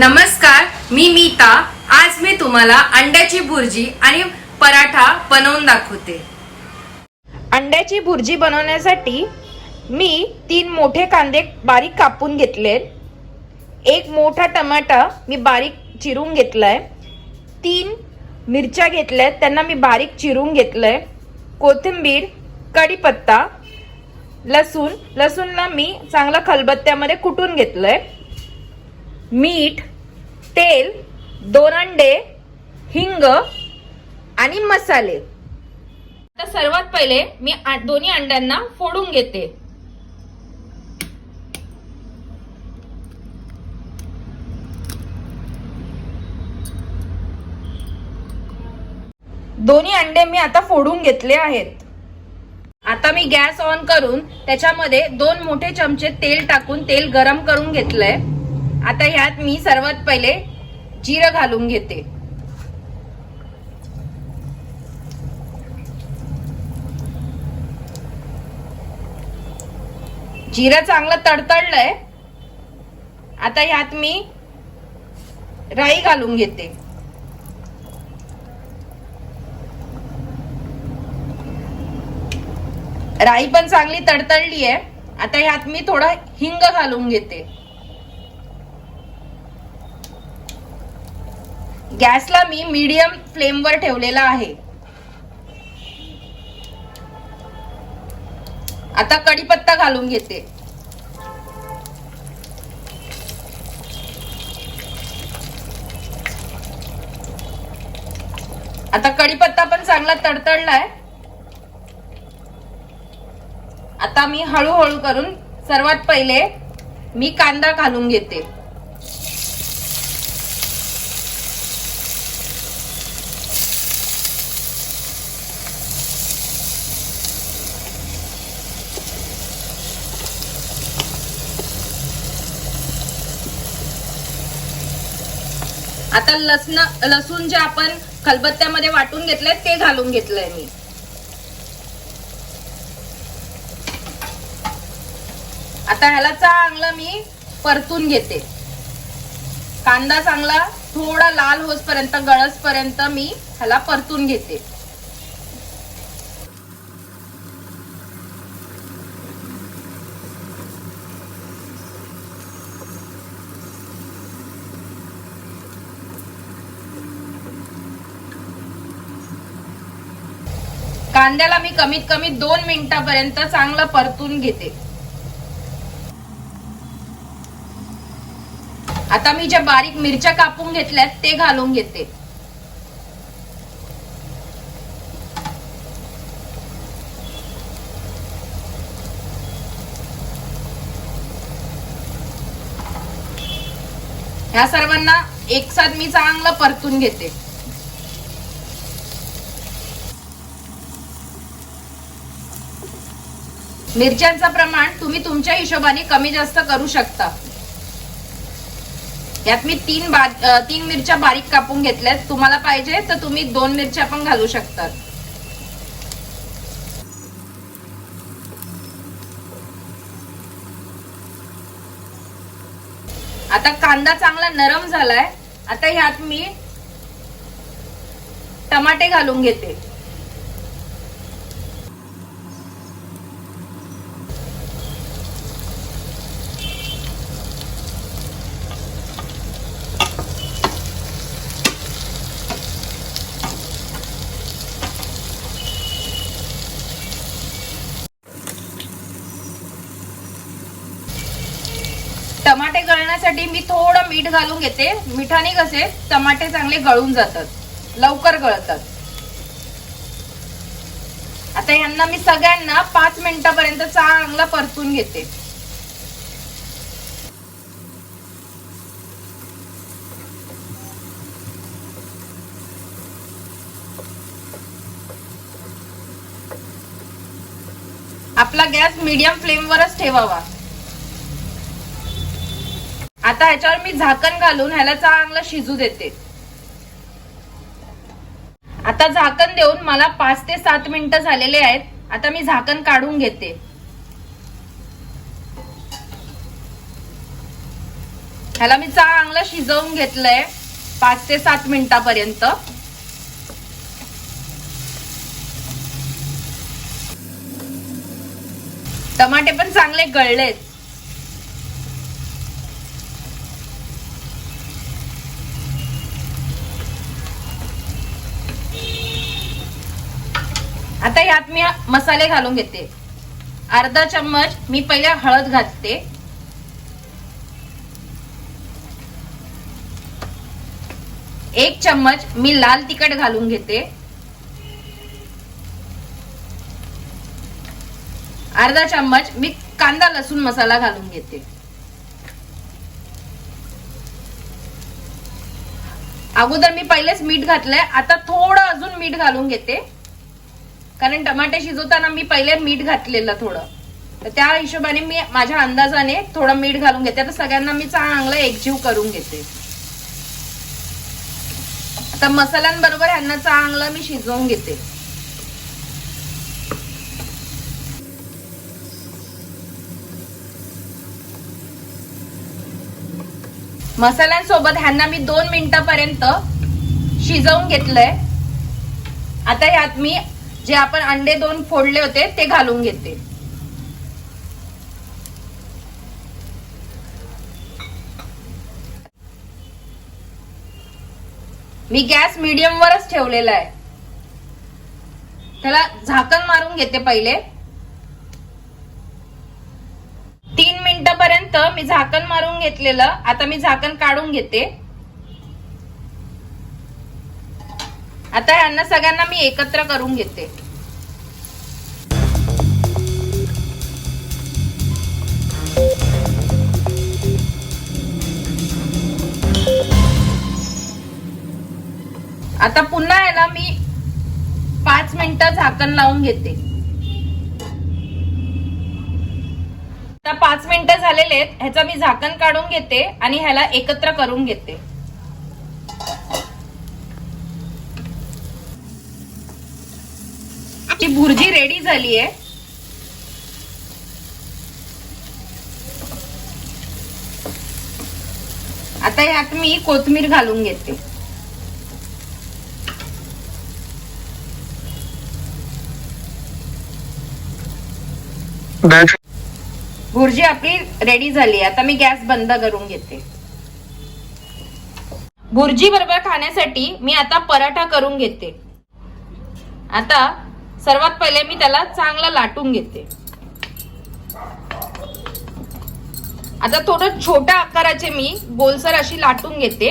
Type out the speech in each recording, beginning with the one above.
नमस्कार मी मीता. आज मी तुम्हाला अंड्याची भुर्जी आणि पराठा बनवून दाखवते. अंड्याची भुर्जी बनवण्यासाठी मी तीन मोठे कांदे बारीक कापून घेतले. एक मोठा टमाटा मी बारीक चिरून घेतलाय. तीन मिरच्या घेतल्या त्यांना मी बारीक चिरून घेतलंय. कोथिंबीर कढीपत्ता लसूण. लसूणला मी चांगला खलबत्त्यामध्ये कुटून घेतलंय. मीठ तेल दोन अंडे हिंग आणि मसाले. आता सर्वात पहिले मी दोन्ही अंड्यांना फोडून घेते. दोन्ही अंडे मी आता फोडून घेतले आहेत. आता मी गॅस ऑन करून त्याच्यामध्ये दोन मोठे चमचे तेल टाकून तेल गरम करून घेतलंय. आता ह्यात मी सर्वात पहिले जिरं घालून घेते. जिरं चांगलं तडतडलंय. आता ह्यात मी राई घालून घेते. राई पण चांगली तडतडली आहे आता ह्यात मी थोडं हिंग घालून घेते. गॅसला मी मीडियम फ्लेमवर ठेवलेला आहे. आता कढीपत्ता घालून घेते. आता कढीपत्ता पण चांगला तडतडलाय. आता मी हळूहळू करून सर्वात पहिले मी कांदा घालून घेते. आता लसण लसूण जे आपण खलबत्त्यामध्ये वाटून घेतलंय ते घालून घेतलंय मी. आता ह्याला चांगलं मी परतून घेते. कांदा चांगला थोडा लाल होसपर्यंत गळस पर्यंत मी ह्याला परतून घेते. कांद्याला मी कमीत कमी दोन मिनिटापर्यंत चांगलं परतून घेते. आता मी ज्या बारीक मिरच्या कापून घेतल्यात ते घालून घेते. ह्या सर्वांना एकसाथ मी चांगलं परतून घेते. मिरच्यांचं प्रमाण तुम्ही तुमच्या हिशोबाने कमी जास्त करू शकता. यात मी तीन बा तीन मिरच्या बारीक कापून घेतल्यात. तुम्हाला पाहिजे तर तुम्ही दोन मिरच्या पण घालू शकतात. आता कांदा चांगला नरम झालाय. आता ह्यात मी टमाटे घालून घेते. टमाटे गळण्यासाठी मी थोडं मीठ घालून घेते. मिठाने कसे टमाटे चांगले गळून जातात. लवकर गळतात. आता यांना मी सगळ्यांना पाच मिनिटापर्यंत चांगला परतून घेते. आपला गॅस मीडियम फ्लेमवरच ठेवावा. आता ह्याच्यावर मी झाकण घालून ह्याला चांगलं शिजू देते. आता झाकण देऊन मला पाच ते सात मिनिटं झालेले आहेत. आता मी झाकण काढून घेते. ह्याला मी चांगलं शिजवून घेतलंय पाच ते सात मिनिटापर्यंत. टमाटे पण चांगले गळलेत. आता यात मी मसाले घालून घेते. अर्धा चम्मच मी पहिले हळद घालते. एक चम्मच मी लाल तिखट घालून घेते. अर्धा चम्मच मी कांदा लसूण मसाला घालून घेते. अगोदर मी पहिलेच मीठ घातलंय आता थोडं अजून मीठ घालून घेते. कारण टमाटे शिजवताना मी पहिले मीठ घातलेलं थोडं. तर त्या हिशोबाने मी माझ्या अंदाजाने थोडं मीठ घालून घेते. आता सगळ्यांना मी चांगलं एकजीव करून घेते. आता मसाल्यांबरोबर ह्यांना चांगलं मी शिजवून घेते. मसाल्यांसोबत ह्यांना मी दोन मिनिटापर्यंत शिजवून घेतलंय. आता ह्यात मी जे आपण अंडे दोन फोडले होते ते घालून घेते. मी गॅस मीडियम वरच ठेवलेला आहे. त्याला झाकण मारून घेते पहिले. तीन मिनिटापर्यंत मी झाकण मारून घेतलेलं. आता मी झाकण काढून घेते. आता यांना सगळ्यांना मी एकत्र करून घेते. आता पुन्हा याला मी पाच मिनिटं झाकण लावून घेते. आता पाच मिनिटं झालेले आहेत ह्याचं मी झाकण काढून घेते आणि ह्याला एकत्र करून घेते. भुर्जी रेडी झाली आहे आता यात मी कोथमीर घालून घेते. भुर्जी आपली रेडी झाली आता मी गॅस बंद करून घेते. भुर्जी बरोबर खाण्यासाठी मी आता पराठा करून घेते. आता सर्वात पहिले मी त्याला चांगला लाटून घेते. आता थोडं छोट्या आकाराचे मी गोलसर अशी लाटून घेते.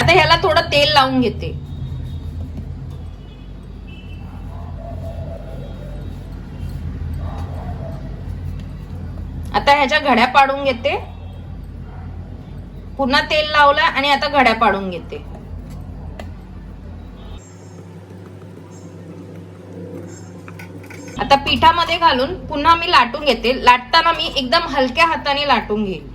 आता ह्याला थोडं तेल लावून घेते. आता ह्याच्या घड्या पाडून घेते. पुन्हा तेल लावलं आणि आता घड्या पाडून घेते. आता पिठामध्ये घालून पुन्हा मी लाटून घेते. लाटताना मी एकदम हलक्या हाताने लाटून घेईन.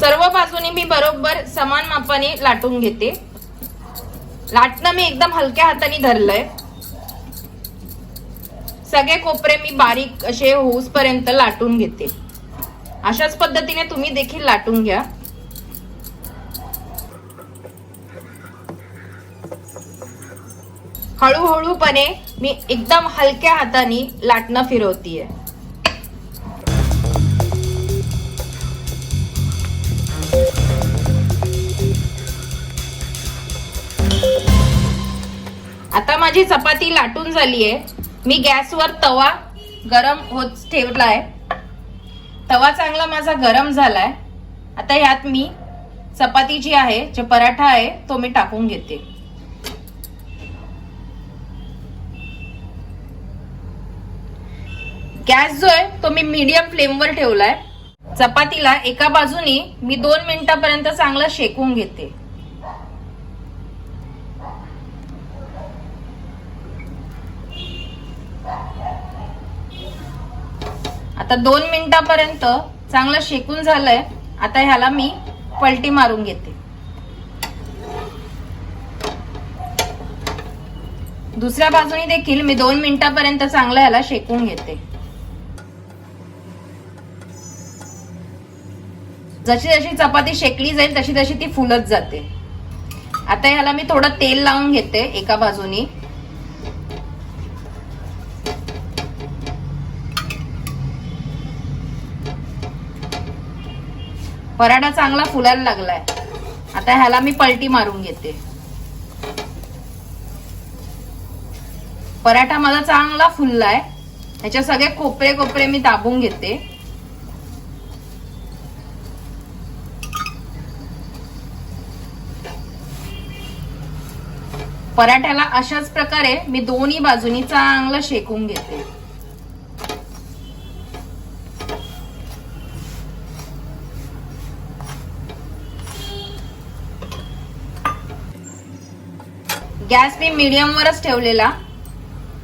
सर्व बाजूनी मी बरोबर समान मापाने लाटून घेते. लाटणं मी एकदम हलक्या हाताने धरलंय. सगळे कोपरे मी बारीक असे होऊस पर्यंत लाटून घेते. अशाच पद्धतीने तुम्ही देखील लाटून घ्या. हळूहळूपणे मी एकदम हलक्या हाताने लाटणं फिरवतीये. आता माझी चपाती लाटून झाली आहे मी गॅसवर तवा गरम होत ठेवलाय. तवा चांगला माझा गरम झालाय. आता ह्यात मी चपाती जी आहे जे पराठा आहे तो मी टाकून घेते. गॅस जो आहे तो मी मीडियम फ्लेमवर ठेवलाय. चपातीला एका बाजूनी मी दोन मिनिटापर्यंत चांगलं शेकून घेते. आता दोन मिनिटापर्यंत चांगलं शेकून झालंय. आता ह्याला मी पलटी मारून घेते. दुसऱ्या बाजूने देखील मी दोन मिनिटापर्यंत चांगलं ह्याला शेकून घेते. जशी जशी चपाती शेकली जाईल तशी तशी ती फुलत जाते. आता ह्याला मी थोडं तेल लावून घेते एका बाजूनी. पराठा चांगला फुलायला लागलाय. आता ह्याला मी पलटी मारून घेते. पराठा माझा चांगला फुललाय. ह्याच्या सगळे कोपरे कोपरे मी दाबून घेते. पराठ्याला अशाच प्रकारे मी दोन्ही बाजूनी चांगलं शेकून घेते. गॅस मी मीडियम वरच ठेवलेला.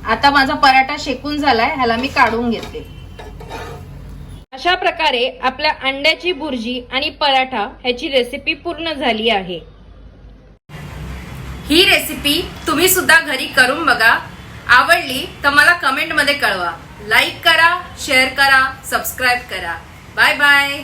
आता माझा पराठा शेकून झालाय ह्याला मी काढून घेते. अशा प्रकारे आपल्या अंड्याची भुर्जी आणि पराठा ह्याची रेसिपी पूर्ण झाली आहे. ही रेसिपी तुम्ही सुद्धा घरी करून बघा. आवडली तर मला कमेंटमध्ये कळवा. लाईक करा शेअर करा सबस्क्राईब करा. Bye bye